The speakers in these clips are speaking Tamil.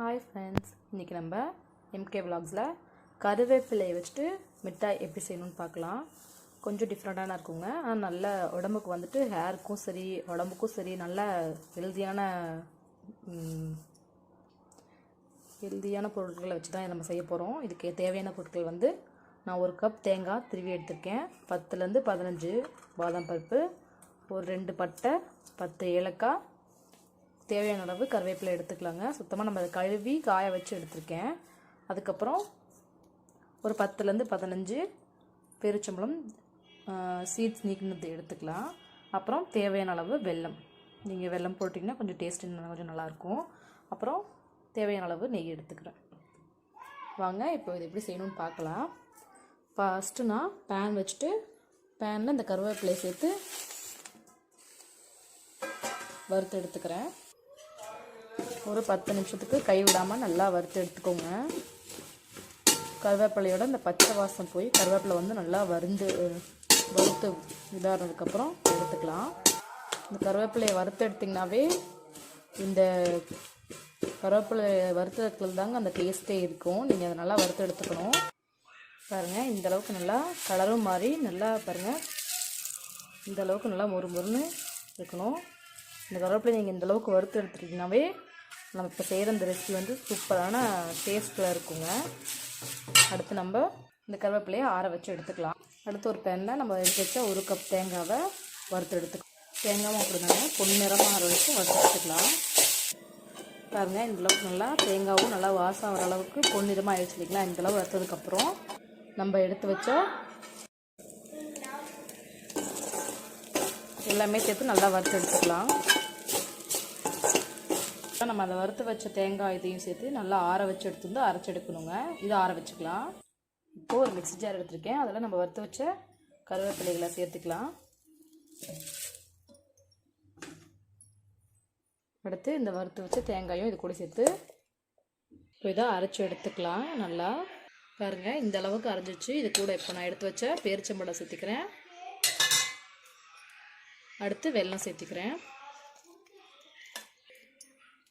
ஹாய் ஃப்ரெண்ட்ஸ் இன்றைக்கி நம்ம எம்கே விலாக்ஸில் கருவேப்பிலையை வச்சுட்டு மிட்டாய் எப்படி செய்யணும்னு பார்க்கலாம். கொஞ்சம் டிஃப்ரெண்ட்டான இருக்குங்க. ஆனால் நல்ல உடம்புக்கு வந்துட்டு ஹேருக்கும் சரி உடம்புக்கும் சரி நல்ல ஹெல்தியான ஹெல்தியான பொருட்களை வச்சு தான் நம்ம செய்ய போகிறோம் இதுக்கு தேவையான பொருட்கள் வந்து நான் ஒரு கப் தேங்காய் திருவி எடுத்திருக்கேன். பத்துலேருந்து பதினஞ்சு பாதாம் பருப்பு ஒரு ரெண்டு பட்டை பத்து ஏலக்காய் தேவையான அளவு கருவேப்பிலை எடுத்துக்கலாங்க. சுத்தமாக நம்ம அதை கழுவி காய வச்சு எடுத்திருக்கேன். அதுக்கப்புறம் ஒரு பத்துலேருந்து பதினஞ்சு பெருச்சம்பளம் சீட்ஸ் நீக்கினது எடுத்துக்கலாம். அப்புறம் தேவையான அளவு வெல்லம். நீங்கள் வெல்லம் போட்டிங்கன்னா கொஞ்சம் டேஸ்ட் இன்னும் கொஞ்சம் நல்லாயிருக்கும். அப்புறம் தேவையான அளவு நெய் எடுத்துக்கிறேன். வாங்க இப்போ இது எப்படி செய்யணும்னு பார்க்கலாம். ஃபஸ்ட்டு நான் பேன் வச்சுட்டு பேனில் இந்த கருவேப்பிலை சேர்த்து வறுத்து எடுத்துக்கிறேன். ஒரு பத்து நிமிஷத்துக்கு கை விடாமல் நல்லா வறுத்து எடுத்துக்கோங்க. கருவேப்பிலையோட இந்த பச்சை வாசம் போய் கருவேப்பிலை வந்து நல்லா வறுந்து வறுத்து இதாகிறதுக்கப்புறம் எடுத்துக்கலாம். இந்த கருவேப்பிலையை வறுத்து எடுத்திங்கனாவே இந்த கருவேப்பிலை வறுத்ததுல தாங்க அந்த டேஸ்ட்டே இருக்கும். நீங்கள் அதை நல்லா வறுத்து எடுத்துக்கணும். பாருங்கள் இந்த அளவுக்கு நல்லா கலரும் மாறி நல்லா பாருங்கள் இந்த அளவுக்கு நல்லா மொறு மொறுன்னு இருக்கணும். இந்த கருவேப்பிலை நீங்கள் இந்த அளவுக்கு வறுத்து எடுத்துட்டிங்கனாவே நம்ம இப்போ செய்கிற இந்த ரெசிபி வந்து சூப்பரான டேஸ்ட்டில் இருக்குங்க. அடுத்து நம்ம இந்த கருவேப்பிலையை ஆற வச்சு எடுத்துக்கலாம். அடுத்து ஒரு பேனில் நம்ம எடுத்து வச்ச ஒரு கப் தேங்காவை வறுத்து எடுத்துக்கலாம் தேங்காவும் அப்படிதாங்க பொன்னிறமாக ஆற வச்சு வறுத்து எடுத்துக்கலாம். பாருங்கள் இந்த அளவுக்கு நல்லா தேங்காவும் நல்லா வாசம் வர அளவுக்கு பொன்னிறமாக ஆயிடுச்சு இல்லைங்களா? இந்த அளவு வறுத்ததுக்கப்புறம் நம்ம எடுத்து வச்ச எல்லாமே சேர்த்து நல்லா வறுத்து எடுத்துக்கலாம். நம்ம அதை வறுத்து வச்ச தேங்காய் இதையும் சேர்த்து நல்லா ஆற வச்சு எடுத்து வந்து அரைச்சி எடுக்கணுங்க. இதை ஆற வச்சுக்கலாம். இப்போது ஒரு மிக்ஸி ஜார் எடுத்துருக்கேன். அதில் நம்ம வறுத்து வச்ச கருவேப்பிலைகளை சேர்த்துக்கலாம். அடுத்து இந்த வறுத்து வச்ச தேங்காயும் இது கூட சேர்த்து இப்போ இதை அரைச்சி எடுத்துக்கலாம் நல்லா. பாருங்கள் இந்த அளவுக்கு அரைஞ்சிச்சு இது கூட இப்போ நான் எடுத்து வச்ச பேரிச்சம்பழம் சேர்த்துக்கிறேன். அடுத்து வெல்லம் சேர்த்துக்கிறேன்.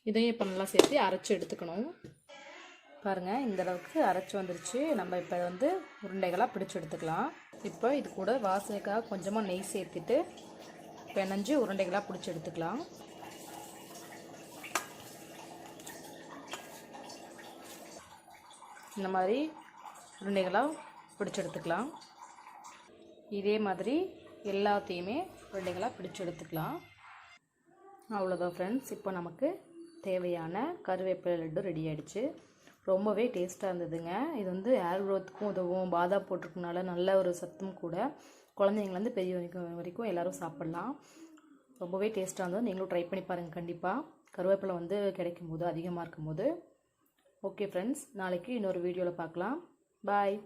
இதையும் இப்போ நல்லா சேர்த்து அரைச்சி எடுத்துக்கணும். பாருங்கள் இந்த அளவுக்கு அரைச்சி வந்துருச்சு. நம்ம இப்போ வந்து உருண்டைகளாக பிடிச்சி எடுத்துக்கலாம். இப்போ இது கூட வாசனைக்காக கொஞ்சமாக நெய் சேர்த்துட்டு பிணைஞ்சு உருண்டைகளாக பிடிச்சி எடுத்துக்கலாம். இந்த மாதிரி உருண்டைகளாக பிடிச்சி எடுத்துக்கலாம். இதே மாதிரி எல்லாத்தையுமே உருண்டைகளாக பிடிச்சி எடுத்துக்கலாம். அவ்வளோதான் ஃப்ரெண்ட்ஸ் இப்போ நமக்கு தேவையான கருவேப்பிலை லட்டு ரெடி ஆகிடுச்சு ரொம்பவே டேஸ்ட்டாக இருந்ததுங்க. இது வந்து ஏர் க்ரோத்துக்கும் உதவும். பாதாம் போட்டிருக்கனால நல்ல ஒரு சத்தும் கூட. குழந்தைங்கலேருந்து பெரிய வரைக்கும் வரைக்கும் எல்லோரும் சாப்பிட்லாம். ரொம்பவே டேஸ்ட்டாக இருந்தது. நீங்களும் ட்ரை பண்ணி பாருங்கள் கண்டிப்பாக கருவேப்பிலை வந்து கிடைக்கும் போது அதிகமாக இருக்கும் போது ஓகே ஃப்ரெண்ட்ஸ் நாளைக்கு இன்னொரு வீடியோவில் பார்க்கலாம். பாய்